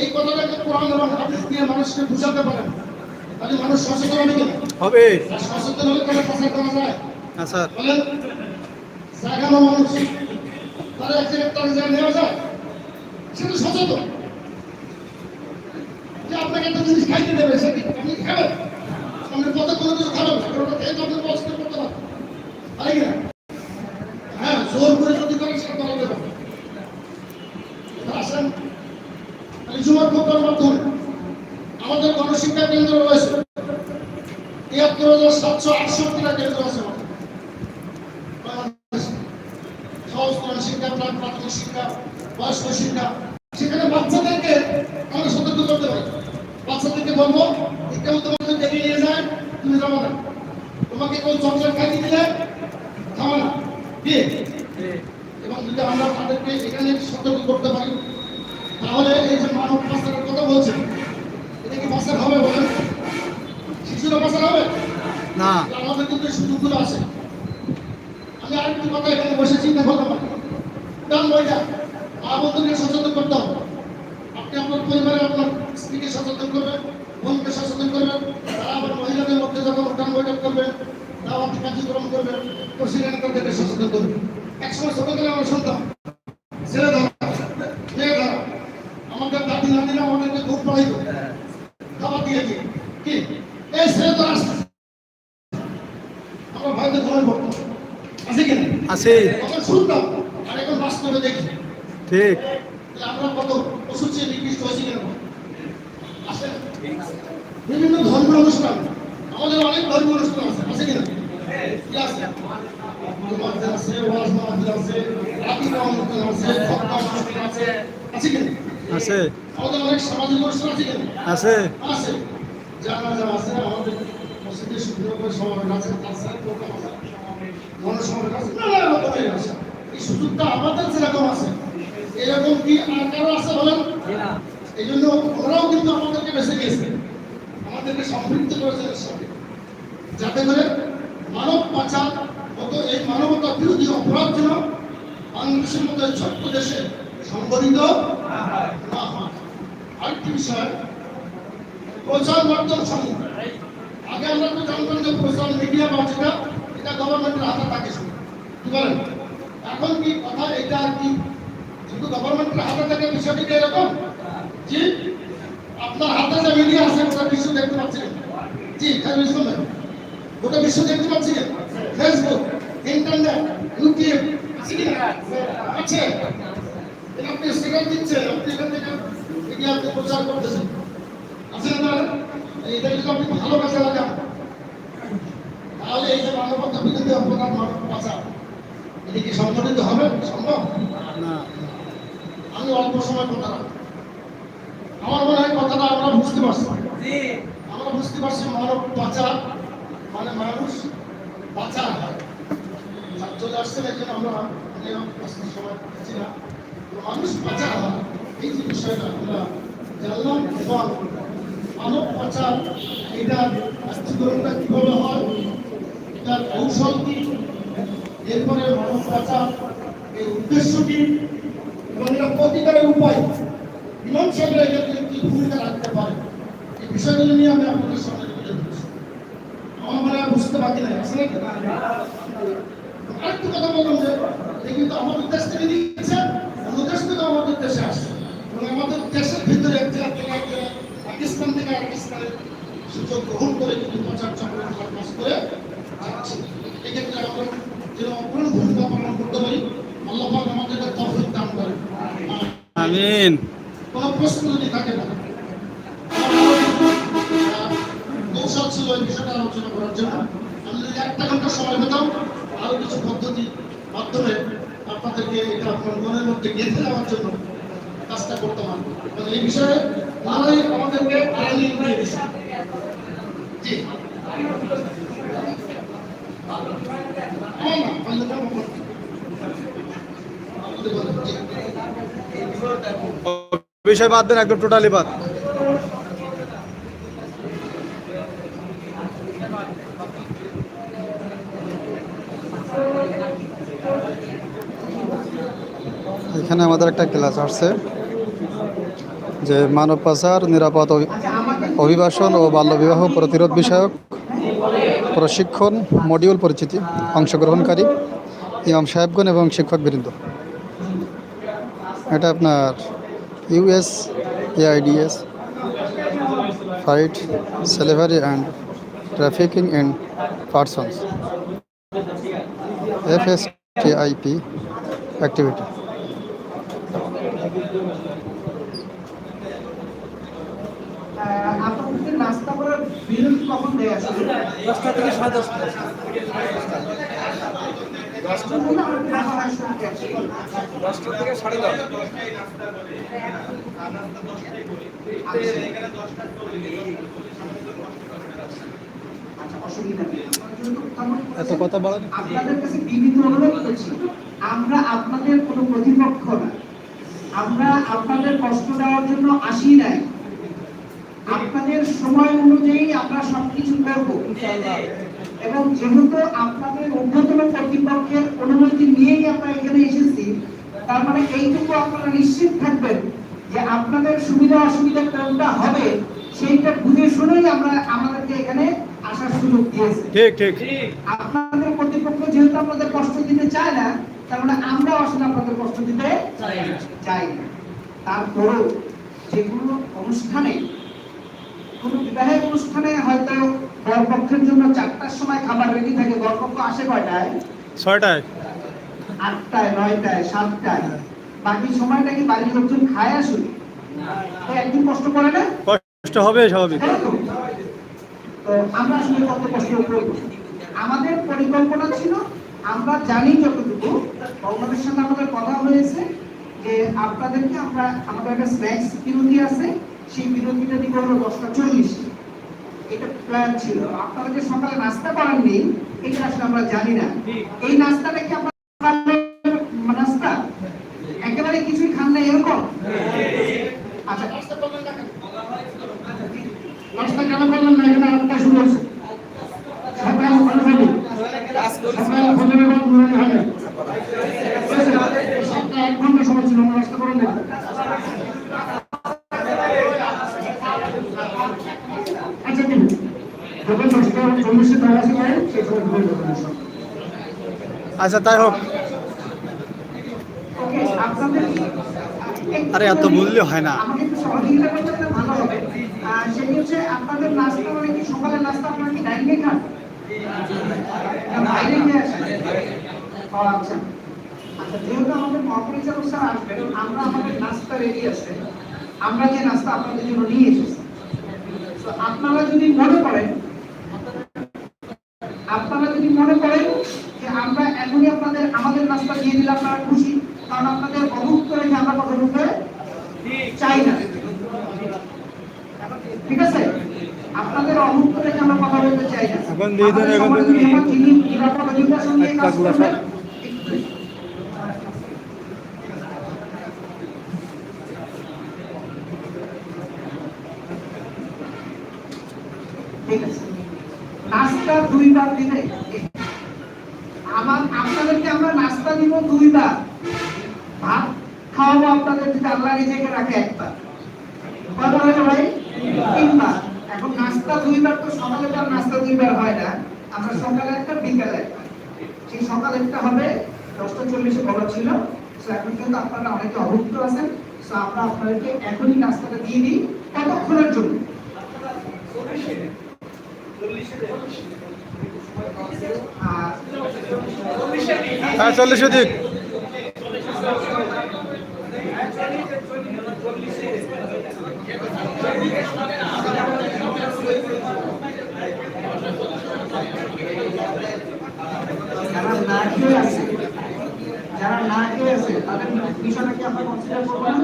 এই কথাটাকে কোরআন এবং হাদিস দিয়ে মানুষকে বুঝাতে পারেন তাহলে মানুষ সচেতন হবে কিনা হবে। সচেতন হলে তাহলে প্রচার করা যায়। হ্যাঁ স্যার। বলেন জাগানো মানুষ তারা এক জায়গায় তার জায়গায় নেওয়া যায়। সেটা সচেতন। যে আপনাকে একটা জিনিস খাইতে দেবে সেটি আপনি খাবেন? সামনে পথে কোনো কিছু খাবেন না কারণ ওটা খেয়ে তো আপনি কষ্ট করতে পারেন তাই কিনা? হ্যাঁ জোর করে যদি করেন সেটা করা না। এবার আসেন এই জুমার প্রোগ্রাম মাধ্যমে গণশিক্ষা কেন্দ্র রয়েছে। তিয়াত্তর হাজার সাতশো আটষট্টিটা কেন্দ্র আছে। শিক্ষা শিক্ষা শিক্ষা। বাচ্চাদেরকে পারি। বাচ্চাদেরকে বলব তোমাকে নিয়ে যায় তোমাকে কেউ চকলেট খাইতে দিলে কি এবং যদি আমরা তাদেরকে এখানে সতর্ক করতে পারি তাহলে এই যে মানব পাচারের কথা বলছেন এটা কি পাচার হবে বলেন শিশুরা পাচার হবে না আমাদের কিন্তু এই সুযোগগুলো আছে আমি আরেকটি কথা এখানে কারণ বইটা মা সচেতন করতে হবে। আপনি আপনার পরিবারে আপনার স্ত্রীকে সচেতন করবেন, বোনকে সচেতন করবেন, তারা আবার মহিলাদের মধ্যে যখন উঠান বৈঠক করবেন, দাওয়াতি কার্যক্রম করবেন তো তাদেরকে সচেতন করবেন। একসময় ছোটবেলায় আমরা শুনতাম ছেলে ধরা, মেয়ে আমাদের দাদি নাদিরা আমাদেরকে খুব পড়াইতো দাওয়াত দিয়ে দিয়ে কি এই ছেলে ধরা আসছে আমরা ভয়তে ঘুমাই পড়তাম আছে কি না আছে। ঠিক। বিভিন্ন ধর্মীয় অনুষ্ঠান। আমাদের অনেক ধর্মীয় অনুষ্ঠান আছে। আছে কিনা? আছে? আছে। আছে আছে। মসজিদে শুক্রবার সমাবেশ আছে তাছাড়া প্রোগ্রাম আছে আছে নানা রকমের আছে এই সুযোগটা আমাদের যেরকম আছে। এরকম কি আর কারও আছে বলেন? এই জন্য ওরাও কিন্তু আমাদেরকে বেছে নিয়েছে। আমাদেরকে সম্পৃক্ত করেছে সাথে। যাতে করে মানব পাচার মতো এই মানবতা বিরোধী অপরাধ যেন বাংলাদেশের মতো ছোট্ট দেশে সংগঠিত না হয়। আরেকটি বিষয় প্রচার মাধ্যম সমূহ। আগে আমরা তো জানতাম যে প্রচার মিডিয়া বা যেটা, এটা গভর্নমেন্টের হাতে থাকে কি বলেন? এখন কি কথা, এটা আর কি কিন্তু গভর্নমেন্টের হাতে থাকে, বিষয়টি এরকম? জি? আপনার হাতে যে মিডিয়া আছে, গোটা বিশ্ব দেখতে পাচ্ছেন। জি খালি ইসলাম ভাই। গোটা বিশ্ব দেখতে পাচ্ছি ফেসবুক ইন্টারনেট ইউটিউব আছে। কি না? আছে আপনি স্টিকার দিচ্ছেন, আপনি এখান থেকে মিডিয়া প্রচার করতেছেন। না তাহলে? যদি আপনি ভালো লাগান তাহলে এই যে মানবতা বিরোধী অপরাধ মানব এটা কি সংগঠিত হবে? সম্ভব? না। আমি অল্প সময় কথা আমার মনে হয় কথাটা আমরা বুঝতে পারছি আমরা বুঝতে পারছি মানব পাচার মানে মানুষ পাচার হয়। চলে আসছে না জন্য আমরা সময় পাচ্ছি না। মানুষ পাচার হয় এই যে বিষয়টা আমরা জানলাম এবং মানব পাচার এটা আত্মীকরণটা কীভাবে হয়? এটার কৌশল কি? এরপরে মানব পাচার এর উদ্দেশ্য কি? এবং এটা প্রতিকারের উপায়? ইমাম সাহেবরা এক্ষেত্রে কি ভূমিকা রাখতে পারে? এই বিষয়গুলো নিয়ে আমি আপনাদের সামনে তুলে ধরছি। আমার মনে হয় বুঝতে বাকি নাই আসলে আরেকটু কথা বললাম যে এই কিন্তু আমাদের দেশ থেকে দিচ্ছে, অন্য দেশ থেকে আমাদের দেশে আসছে। এবং আমাদের দেশের ভিতরে এক জায়গা পাকিস্তান থেকে পাকিস্তানের সুযোগ গ্রহণ করে কিন্তু প্রচার কাজ করে যাচ্ছে। এক্ষেত্রে আমরা যেন অগ্রণ ভূমিকা পালন করতে পারি আল্লাহ পাক আমাদেরকে তৌফিক দান আর আমিন। কোনো প্রশ্ন যদি থাকে না কৌশল ছিল এই বিষয়টা আলোচনা করার জন্য। আমি যদি একটা ঘণ্টা সময় পেতাম আরও কিছু পদ্ধতি মাধ্যমে আপনাদেরকে এটা আপনার মনের মধ্যে গেঁথে দেওয়ার জন্য কাজটা করতে পারব এই বিষয়ে নানাই আমাদেরকে আইনি করে দিচ্ছে। বিষয় বাদ দেন, একদম টোটালি বাদ। এখানে আমাদের একটা ক্লাস আসছে। যে মানব পাচার, নিরাপদ অভি- অভিবাসন ও বাল্যবিবাহ প্রতিরোধ বিষয়ক প্রশিক্ষণ মডিউল পরিচিতি অংশগ্রহণকারী ইমাম সাহেবগণ এবং শিক্ষকবৃন্দ। এটা আপনার US AIDS fight slavery and trafficking in persons. F S TIP activity. আপনাদের নাস্তা করার কখন দেয় আসলে দশটা থেকে সাড়ে দশটা। দশটা দশটা। থেকে সাড়ে দশ আচ্ছা, তেমন এত কথা বলেন। আপনাদের কাছে বিনীত অনুরোধ করছি আমরা আপনাদের কোনো প্রতিপক্ষ না। আমরা আপনাদের কষ্ট দেওয়ার জন্য আসি নাই। আপনাদের সময় অনুযায়ী আমরা সবকিছু করব। এবং যেহেতু আপনাদের ঊর্ধ্বতন কর্তৃপক্ষের অনুমতি নিয়েই আমরা এখানে এসেছি তার মানে এইটুকু আপনারা নিশ্চিত থাকবেন যে আপনাদের সুবিধা অসুবিধা কোনটা হবে সেইটা বুঝে শুনেই আমরা আমাদেরকে এখানে আসার সুযোগ দিয়েছি। ঠিক ঠিক। আপনাদের কর্তৃপক্ষ যেহেতু আপনাদের কষ্ট দিতে চায় না তার মানে আমরা আসলে আপনাদের কষ্ট দিতে চাই না। তারপরেও যেগুলো অনুষ্ঠানে কোনো বিবাহের অনুষ্ঠানে হয়তো বরপক্ষের জন্য চারটার সময় খাবার রেডি থাকে বরপক্ষ আসে কয়টায়? ছয়টায়। আটটায় নয়টায় সাতটায়। বাকি সময়টা কি বাড়ির লোকজন খায় আসলে? তো একদিন কষ্ট করে না? কষ্ট হবে স্বাভাবিক। তো? আমরা আসলে কত কষ্ট করব? আমাদের পরিকল্পনা ছিল আমরা জানি যতটুকু ওনাদের সাথে আমাদের কথা হয়েছে যে আপনাদেরকে আমরা আমাদের একটা স্ন্যাক্স বিরতি আছে সেই বিরতিটা দিব আমরা দশটা চল্লিশ এটা প্ল্যান ছিল। আপনারা যে সকালে নাস্তা করেননি এটা আসলে আমরা জানি না। এই নাস্তাটা কি আপনার নাস্তা? একেবারে কিছুই খান না এরকম? আচ্ছা নাস্তা কেন করলেন না? এখানে শুরু হচ্ছে সকাল ভালো সকাল ভোজনের পর ঘুরে হবে সপ্তাহে এক ঘণ্টা সময় ছিল আমরা নাস্তা করেন না আচ্ছা ঠিক আছে। যখন দশটা চল্লিশে তারা আছে সেই সময় ঘুরে যাবেন সব আচ্ছা তাই হোক আরে, এত বললে হয় না। মানে যেহেতু আমাদের স্যার আমরা আমাদের নাস্তা আছে আমরা যে নাস্তা আপনাদের জন্য নিয়ে এসেছি আপনারা যদি মনে করেন, আপনারা যদি মনে করেন যে আমরা এখনই আপনাদের আমাদের নাস্তা দিয়ে দিলে আপনারা খুশি কারণ আপনাদের অভুক্ত রেখে আমরা কথা বলতে চাই না। ঠিক আছে? আপনাদের অভুক্ত রেখে আমরা কথা বলতে চাই না। এখন দিয়ে দেন, এখন দিয়ে দেন। যিনি নিরাপদ অধিবাসন কাজ করবেন, ঠিক আছে। নাস্তা দুইবার দিলে আমার আপনাদেরকে আমরা নাস্তা দিব দুইবার ভাত খাওয়াবো আপনাদের যদি আল্লাহ নিজেকে রাখে একবার কয়বার হলো ভাই? তিনবার। এখন নাস্তা দুইবার তো সকালে তো নাস্তা দুইবার হয় না। আমরা সকালে একটা, বিকালে একটা। সেই সকালে একটা হবে, দশটা চল্লিশে বলা ছিল। তো এখন কিন্তু আপনারা অনেকে অভুক্ত আছেন। তো আমরা আপনাদেরকে এখনই নাস্তাটা দিয়ে দিই, কতক্ষণের জন্য? আর হ্যাঁ চল্লিশ আছে যারা না খেয়ে আছে তাদের বিষয়টা কি আমরা কনসিডার করব না?